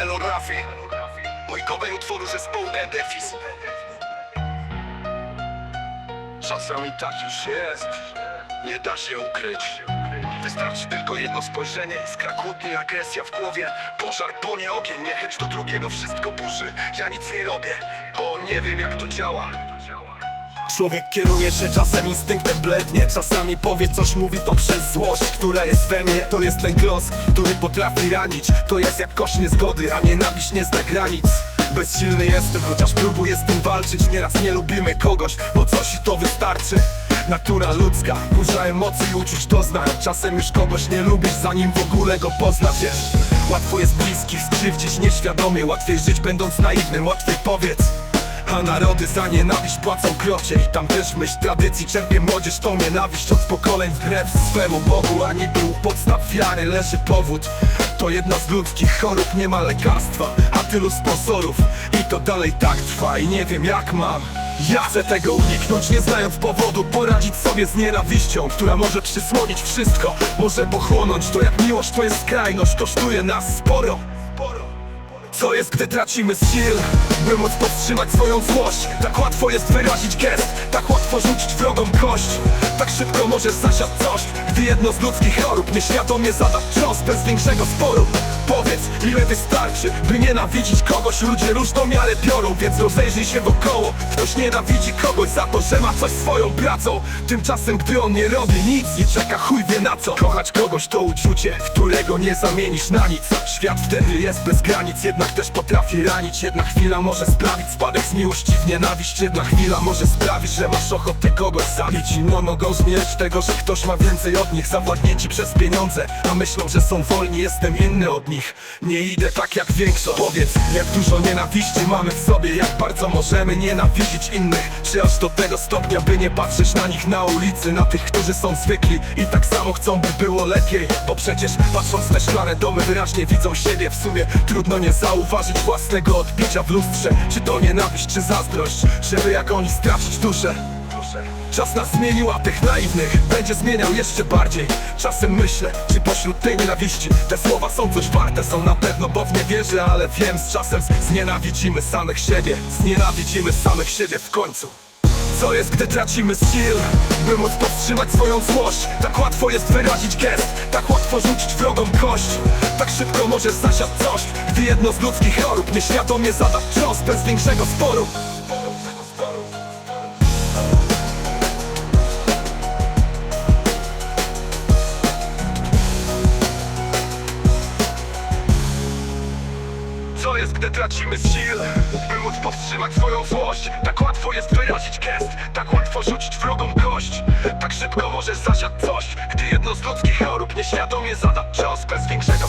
Elografii Mój kowej utworu zespołu Edefis. Czasami tak już jest. Nie da się ukryć. Wystarczy tylko jedno spojrzenie. Iskra agresja w głowie. Pożar, płonie ogień, niechęć do drugiego. Wszystko burzy, ja nic nie robię Bo nie wiem jak to działa Człowiek kieruje się czasem instynktem blednie Czasami powie coś, mówi to przez złość Która jest we mnie, to jest ten głos Który potrafi ranić. To jest jak kosz niezgody, a nienawiść nie zna granic. Bezsilny jestem, chociaż próbuję z tym walczyć. Nieraz nie lubimy kogoś, bo coś i to wystarczy. Natura ludzka, burza emocji i uczuć dozna Czasem już kogoś nie lubisz, zanim w ogóle go poznasz. Wiesz, łatwo jest bliskich skrzywdzić nieświadomie. Łatwiej żyć będąc naiwnym, łatwiej powiedz a narody za nienawiść płacą krocie I tam też myśl tradycji. Czerpie młodzież tą nienawiść od pokoleń Wbrew swemu Bogu, ani był podstaw wiary leży powód. To jedna z ludzkich chorób, nie ma lekarstwa A tylu sponsorów. I to dalej tak trwa I nie wiem jak mam. Ja chcę tego uniknąć, nie znając powodu Poradzić sobie z nienawiścią, która może przysłonić wszystko. Może pochłonąć to jak miłość, to jest skrajność Kosztuje nas sporo co jest, gdy tracimy sił? By móc powstrzymać swoją złość. Tak łatwo jest wyrazić gest Tak łatwo rzucić wrogom kość. Tak szybko możesz zasiać coś Gdy jedno z ludzkich chorób Nieświadomie zada cios bez większego sporu. Powiedz, ile wystarczy, by nienawidzić kogoś. Ludzie różną miarę biorą, więc rozejrzyj się wokoło. Ktoś nienawidzi kogoś za to, że ma coś swoją pracą. Tymczasem, gdy on nie robi nic Nie czeka chuj wie na co. Kochać kogoś to uczucie, którego nie zamienisz na nic. Świat wtedy jest bez granic, jednak też potrafi ranić. Jedna chwila może sprawić spadek z miłości w nienawiść. Jedna chwila może sprawić, że masz ochotę kogoś zabić. I no mogą zmierzyć tego, że ktoś ma więcej od nich. Zawładnięci przez pieniądze, a myślą, że są wolni. Jestem inny od nich, nie idę tak jak większość. Powiedz, jak dużo nienawiści mamy w sobie? Jak bardzo możemy nienawidzić innych? Czy aż do tego stopnia, by nie patrzeć na nich na ulicy? Na tych, którzy są zwykli i tak samo chcą, by było lepiej. Bo przecież patrząc na szklane domy wyraźnie widzą siebie. W sumie trudno nie zauważyć własnego odbicia w lustrze. Czy to nienawiść, czy zazdrość Żeby jak oni stracić duszę? Czas nas zmienił, a tych naiwnych będzie zmieniał jeszcze bardziej. Czasem myślę, czy pośród tej nienawiści Te słowa są coś warte, są na pewno, bo w nie wierzę Ale wiem, z czasem znienawidzimy samych siebie. Znienawidzimy samych siebie w końcu co jest, gdy tracimy sił By móc powstrzymać swoją złość. Tak łatwo jest wyrazić gest. Tak łatwo rzucić wrogom kość. Tak szybko możesz zasiać coś. Gdy jedno z ludzkich chorób Nieświadomie zada cios bez większego sporu gdy tracimy sił? By móc powstrzymać swoją złość Tak łatwo jest wyrazić gest Tak łatwo rzucić wrogom kość Tak szybko możesz zasiać coś Gdy jedno z ludzkich chorób Nieświadomie zada cios bez większego